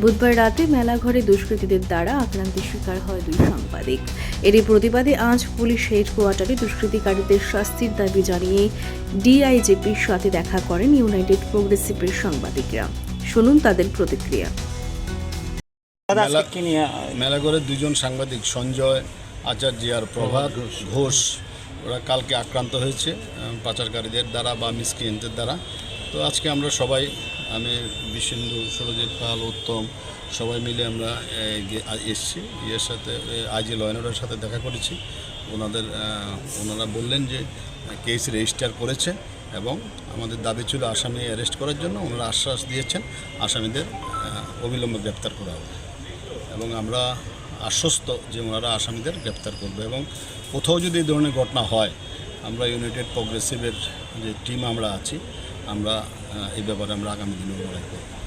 বুধবার রাতে মেলাঘরে দুষ্কৃতীদের দ্বারা আক্রান্তের শিকার হয় দুই সাংবাদিক। এরই প্রতিবাদে আজ পুলিশ হেডকোয়ার্টারে দুষ্কৃতিকারীদের শাস্তির দাবি জানিয়ে ডিআইজিপির সাথে দেখা করেন ইউনাইটেড প্রোগ্রেসিভের সাংবাদিকরা। শুনুন তাদের প্রতিক্রিয়া। মেলাঘরের দুজন সাংবাদিক সঞ্জয় আচার্য আর প্রভাত ঘোষ ওরা কালকে আক্রান্ত হয়েছে পাচারকারীদের দ্বারা বা মিসক্রিয়েন্টের দ্বারা। তো আজকে আমরা সবাই, আমি বিশেন্দু সুরজিৎ পাল, উত্তম, সবাই মিলে আমরা এসছি। ইয়ের সাথে আইজি লয়নারের সাথে দেখা করেছি। ওনাদের ওনারা বললেন যে, কেস রেজিস্টার করেছে এবং আমাদের দাবি ছিল আসামি অ্যারেস্ট করার জন্য। ওনারা আশ্বাস দিয়েছেন, আসামিদের অবিলম্বে গ্রেপ্তার করা হবে। এবং আমরা আশ্বস্ত যে ওনারা আসামিদের গ্রেপ্তার করবে এবং কোথাও যদি এই ধরনের ঘটনা হয়, আমরা ইউনাইটেড প্রগ্রেসিভের যে টিম আমরা আছি আমরা এই ব্যাপারে আমরা আগামী দিনে লড়াই করব।